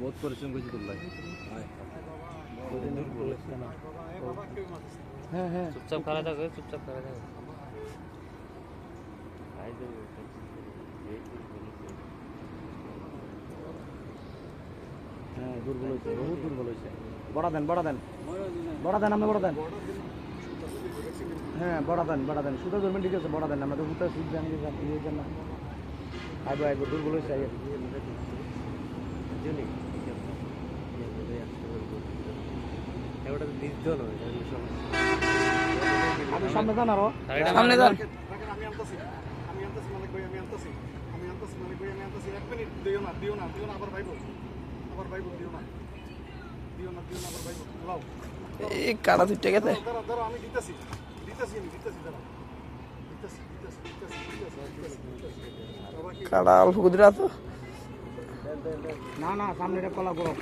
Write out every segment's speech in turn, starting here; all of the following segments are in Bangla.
বহুত পরিশ্রম করছি লাগে হ্যাঁ হ্যাঁ। চুপচাপ থাকো চুপচাপ থাকো। হ্যাঁ দুর্বল হয়েছে বহুত দুর্বল হয়েছে বড়া দেন বড়া দেন। বড়া দেন আপনি বড়া দেন। হ্যাঁ বড়া দেন বড়া দেন। সুতো ধরবেন ঠিক আছে বড়া দেন। আমরা তো সুদ জানি না। আইবো আইবো দুর্বল হয়েছে আইবো ওটা আপনি সামনে যান আরও। সামনে যান। আমি আনতাছি আমি আনতাছি মালিক ভাই আমি আনতাছি আমি আনতাছি মালিক ভাই আমি আনতাছি। এক মিনিট দিও না দিও না দিও না আবার ভাইবো। আবার ভাইবো দিও না। দিও না দিও না আবার ভাইবো। লাও। এই কাটা ছুটে গেছে। দাঁড়া দাঁড়া আমি দিতেছি। দিতেছি আমি দিতেছি দাঁড়া কাটা অল্প কুদিরা তো না না সামনেটা কলা করো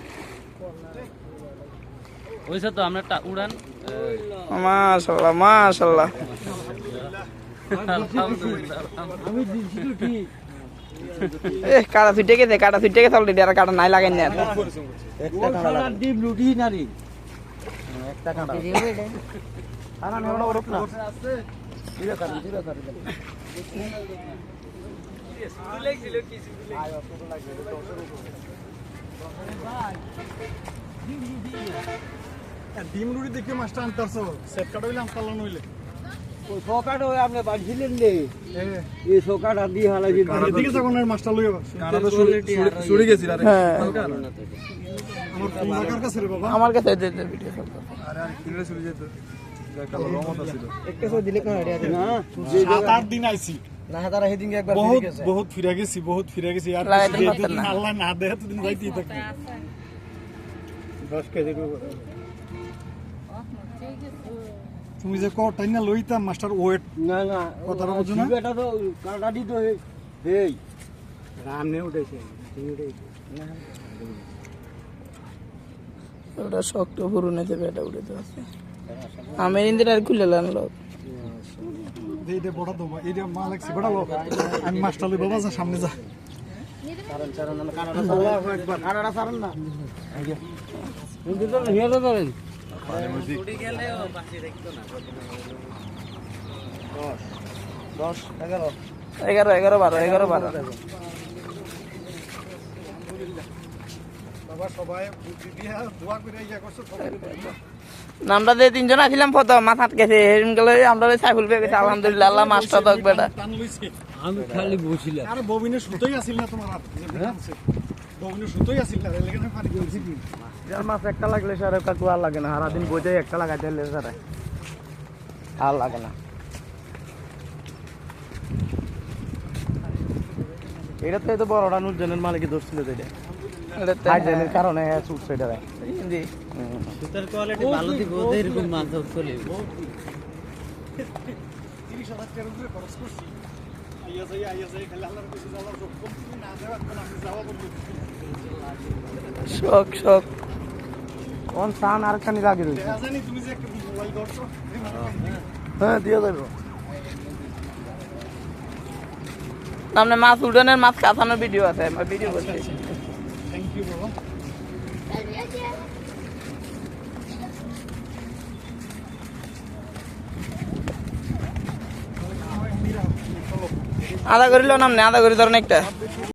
ওইসব তো আমরা উড়ান মাশাল্লাহ মাশাল্লাহ এ কাটা ছুটে গেছে কাটা ছুটে গেছে অলরেডি আর কাটা নাই লাগাই না একটা লুটি একটা জিরা জিরা ডিম রুটি দেখে মাছটা আনতারছো? সেট কাটা হইলে আনতাল নইলে। ওই সকাটা ওই আপনি বাড়ছিলেন রে এ এই সকাটা দিয়ে হালাই এদিকে যখন আর মাছটা লইবা সরে গেছি। আরে। হ্যাঁ। আমার ফোন লাগার কাছে রে বাবা। আমার কাছে দে দে ভিডিও আরে আরে কিলে চলে যেত? সব দিন বহুত বহুত ফিরে গেছি বহুত ফিরে গেছি। আর না। আল্লাহ না দেয় এতদিন যাইতেই থাকি। 10 কেজি তুমি যে কটাই না লইতা মাস্টার ওয়েট? না না কথাটা বুঝো না? এটা তো কাটা দি তো এই রামনে উঠেছে ওটা শক্ত পুরো নেতে বেটা উড়ে তো আছে আমি ইন্দিরা আর খুলে লানলো এই যে বড় দেবো এই যে মা লাগছে বড় লোক। আমি মাস্টার লই বাবা যা সামনে যা। কারণ চারণ না। কানাডা আল্লাহু আকবার কানাডা চারণ না হিয়া তো ধরেন। এগারো। এগারো বারো বারো। আমরা যে তিনজন প্রথম মাথাত গেছে হেরিম গেলে আমরা সাইফুল পেয়ে গেছে আলহামদুলিল্লাহ আল্লাহ মাছটা দক বেটা। আমি খালি বসিলাম। আরে ববিনের সুতোই আসিল না তোমার হাত যে ববিনের সুতোই আসিল না পানি যার মাছ একটা লাগলে স্যার কাকু আর লাগে না সারাদিন বইতে একটা লাগাইতে হলে স্যার। আর লাগে না। এটা তো এই তো বড়টা নুরজনের মালিকে দোষ ছিল এটা। হাইজেনের কারণে ছুটছে এটা। সুতার কোয়ালিটি ভালো দিব এরকম মাছ চলে শখ শখ। কোন সান আর খানি লাগে রয়েছে হ্যাঁ দিয়ে সামনে মাছ উঠানের মাছ কাঁচানোর ভিডিও আছে আমার ভিডিও করছি থ্যাংক ইউ বাবা। আদা করিল নাম আদা করি ধরেন একটা।